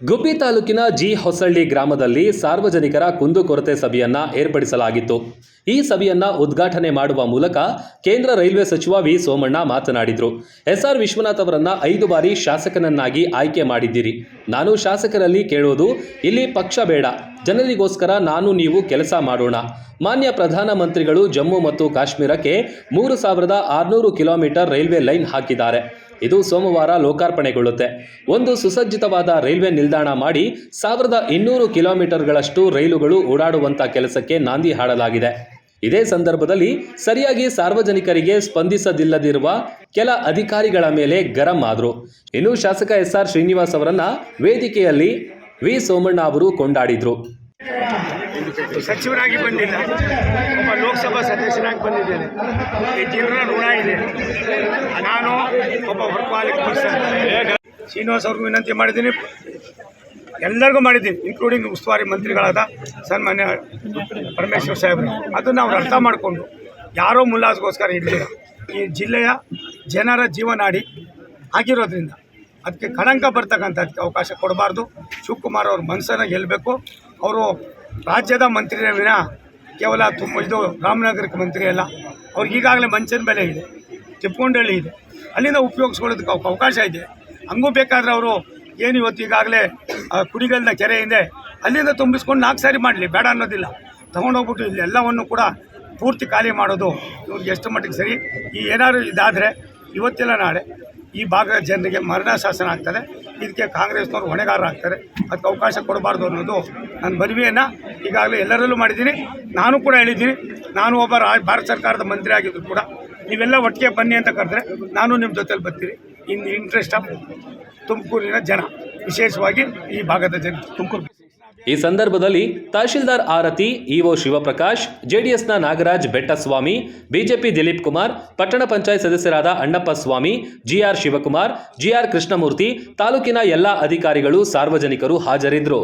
ಗುಬ್ಬಿ ತಾಲೂಕಿನ ಜಿ ಹೊಸಳ್ಳಿ ಗ್ರಾಮದಲ್ಲಿ ಸಾರ್ವಜನಿಕರ ಕುಂದುಕೊರತೆ ಸಭೆಯನ್ನ ಏರ್ಪಡಿಸಲಾಗಿತ್ತು. ಈ ಸಭೆಯನ್ನ ಉದ್ಘಾಟನೆ ಮಾಡುವ ಮೂಲಕ ಕೇಂದ್ರ ರೈಲ್ವೆ ಸಚಿವ ವಿ ಸೋಮಣ್ಣ ಮಾತನಾಡಿದರು. ಎಸ್ಆರ್ ವಿಶ್ವನಾಥ್ ಅವರನ್ನು ಐದು ಬಾರಿ ಶಾಸಕನನ್ನಾಗಿ ಆಯ್ಕೆ ಮಾಡಿದ್ದೀರಿ. ನಾನು ಶಾಸಕರಲ್ಲಿ ಕೇಳೋದು, ಇಲ್ಲಿ ಪಕ್ಷ ಬೇಡ. ಜನರಿಗೋಸ್ಕರ ನಾನು ನೀವು ಕೆಲಸ ಮಾಡೋಣ. ಮಾನ್ಯ ಪ್ರಧಾನಮಂತ್ರಿಗಳು ಜಮ್ಮು ಮತ್ತು ಕಾಶ್ಮೀರಕ್ಕೆ ಮೂರು ಸಾವಿರದ ಆರುನೂರು ಕಿಲೋಮೀಟರ್ ರೈಲ್ವೆ ಲೈನ್ ಹಾಕಿದ್ದಾರೆ. ಇದು ಸೋಮವಾರ ಲೋಕಾರ್ಪಣೆಗೊಳ್ಳುತ್ತೆ. ಒಂದು ಸುಸಜ್ಜಿತವಾದ ರೈಲ್ವೆ ನಿಲ್ದಾಣ ಮಾಡಿ ಸಾವಿರದ ಇನ್ನೂರು ಕಿಲೋಮೀಟರ್ಗಳಷ್ಟು ರೈಲುಗಳು ಓಡಾಡುವಂಥ ಕೆಲಸಕ್ಕೆ ನಾಂದಿ ಹಾಡಲಾಗಿದೆ. ಇದೇ ಸಂದರ್ಭದಲ್ಲಿ ಸರಿಯಾಗಿ ಸಾರ್ವಜನಿಕರಿಗೆ ಸ್ಪಂದಿಸದಿಲ್ಲದಿರುವ ಕೆಲ ಅಧಿಕಾರಿಗಳ ಮೇಲೆ ಗರಂ ಆದರು. ಇನ್ನು ಶಾಸಕ ಎಸ್ ಆರ್ ಶ್ರೀನಿವಾಸ್ ಅವರನ್ನ ವೇದಿಕೆಯಲ್ಲಿ ವಿ. ಸೋಮಣ್ಣ ಅವರು ಕೊಂಡಾಡಿದ್ರು. ಸಚಿವರಾಗಿ ಬಂದಿಲ್ಲ. ಒಬ್ಬ ಲೋಕಸಭಾ ಸದಸ್ಯನಾಗಿ ಬಂದಿದ್ದೇನೆ. ಈ ಜನರ ಋಣ ಇದೆ. ನಾನು ಒಬ್ಬ ಶ್ರೀನಿವಾಸ್ ಅವ್ರಿಗೂ ವಿನಂತಿ ಮಾಡಿದ್ದೀನಿ. ಎಲ್ಲರಿಗೂ ಮಾಡಿದ್ದೀನಿ ಇನ್ಕ್ಲೂಡಿಂಗ್ ಉಸ್ತುವಾರಿ ಮಂತ್ರಿಗಳಾದ ಸನ್ಮಾನ್ಯ ಪರಮೇಶ್ವರ್ ಸಾಹೇಬರು. ಅದನ್ನು ಅವ್ರು ಅರ್ಥ ಮಾಡಿಕೊಂಡು, ಯಾರೋ ಮುಲ್ಲಾಸ್ಗೋಸ್ಕರ ಇರಲಿಲ್ಲ. ಈ ಜಿಲ್ಲೆಯ ಜನರ ಜೀವನಾಡಿ ಆಗಿರೋದ್ರಿಂದ ಅದಕ್ಕೆ ಕಳಂಕ ಬರ್ತಕ್ಕಂಥದ್ದಕ್ಕೆ ಅವಕಾಶ ಕೊಡಬಾರ್ದು. ಶಿವಕುಮಾರ್ ಅವ್ರ ಮನಸ್ಸನ್ನು ಗೆಲ್ಲಬೇಕು ಅವರು ರಾಜ್ಯದ ಮಂತ್ರಿನೇ ವಿನ, ಕೇವಲ ತುಂಬ ಇದು ರಾಮನಗರಕ್ಕೆ ಮಂತ್ರಿ ಅಲ್ಲ, ಅವ್ರಿಗೆ ಈಗಾಗಲೇ ಮಂಚನ ಬೆಲೆ ಇದೆ ತಿಪ್ಪಿಕೊಂಡಳ್ಳಿ ಇದೆ. ಅಲ್ಲಿಂದ ಉಪಯೋಗಿಸ್ಕೊಳ್ಳೋದಕ್ಕೆ ಅವ್ಕೆ ಅವಕಾಶ ಇದೆ. ಹಂಗೂ ಬೇಕಾದ್ರೆ ಅವರು ಏನು ಇವತ್ತು ಈಗಾಗಲೇ ಕುಡಿಗಲ್ನ ಕೆರೆ ಇದೆ ಅಲ್ಲಿಂದ ತುಂಬಿಸ್ಕೊಂಡು ನಾಲ್ಕು ಸಾರಿ ಮಾಡಲಿ, ಬೇಡ ಅನ್ನೋದಿಲ್ಲ. ತೊಗೊಂಡೋಗ್ಬಿಟ್ಟು ಇಲ್ಲಿ ಎಲ್ಲವನ್ನು ಕೂಡ ಪೂರ್ತಿ ಖಾಲಿ ಮಾಡೋದು ಇವ್ರಿಗೆ ಎಷ್ಟು ಮಟ್ಟಿಗೆ ಸರಿ. ಈ ಏನಾದರೂ ಇದಾದರೆ ಇವತ್ತಿಲ್ಲ ನಾಳೆ ಈ ಭಾಗದ ಜನರಿಗೆ ಮರಣ ಶಾಸನ ಆಗ್ತದೆ. ಇದಕ್ಕೆ ಕಾಂಗ್ರೆಸ್ನವ್ರು ಹೊಣೆಗಾರರಾಗ್ತಾರೆ ಅದಕ್ಕೆ ಅವಕಾಶ ಕೊಡಬಾರ್ದು ಅನ್ನೋದು ನನ್ನ ಮನವಿಯನ್ನು ಈಗಾಗಲೇ ಎಲ್ಲರಲ್ಲೂ ಮಾಡಿದ್ದೀನಿ. ನಾನು ಕೂಡ ಹೇಳಿದ್ದೀನಿ. ನಾನು ಒಬ್ಬ ಭಾರತ ಸರ್ಕಾರದ ಮಂತ್ರಿ ಆಗಿದ್ದು ಕೂಡ. ನೀವೆಲ್ಲ ಒಟ್ಟಿಗೆ ಬನ್ನಿ ಅಂತ ಕರೆದ್ರೆ ನಾನು ನಿಮ್ಮ ಜೊತೆಲಿ ಬರ್ತೀನಿ. ಇನ್ ದಿ ಇಂಟ್ರೆಸ್ಟ್ ಆಫ್ ತುಮಕೂರಿನ ಜನ, ವಿಶೇಷವಾಗಿ ಈ ಭಾಗದ ಜನ, ತುಮಕೂರು. ಈ ಸಂದರ್ಭದಲ್ಲಿ ತಹಶೀಲ್ದಾರ್ ಆರತಿ, ಇಒ ಶಿವಪ್ರಕಾಶ್, ಜೆಡಿಎಸ್ನ ನಾಗರಾಜ್ ಬೆಟ್ಟಸ್ವಾಮಿ, ಬಿಜೆಪಿ ದಿಲೀಪ್ ಕುಮಾರ್, ಪಟ್ಟಣ ಪಂಚಾಯತ್ ಸದಸ್ಯರಾದ ಅಣ್ಣಪ್ಪ ಸ್ವಾಮಿ, ಜಿಆರ್ ಶಿವಕುಮಾರ್, ಜಿಆರ್ ಕೃಷ್ಣಮೂರ್ತಿ, ತಾಲೂಕಿನ ಎಲ್ಲ ಅಧಿಕಾರಿಗಳು, ಸಾರ್ವಜನಿಕರು ಹಾಜರಿದ್ದರು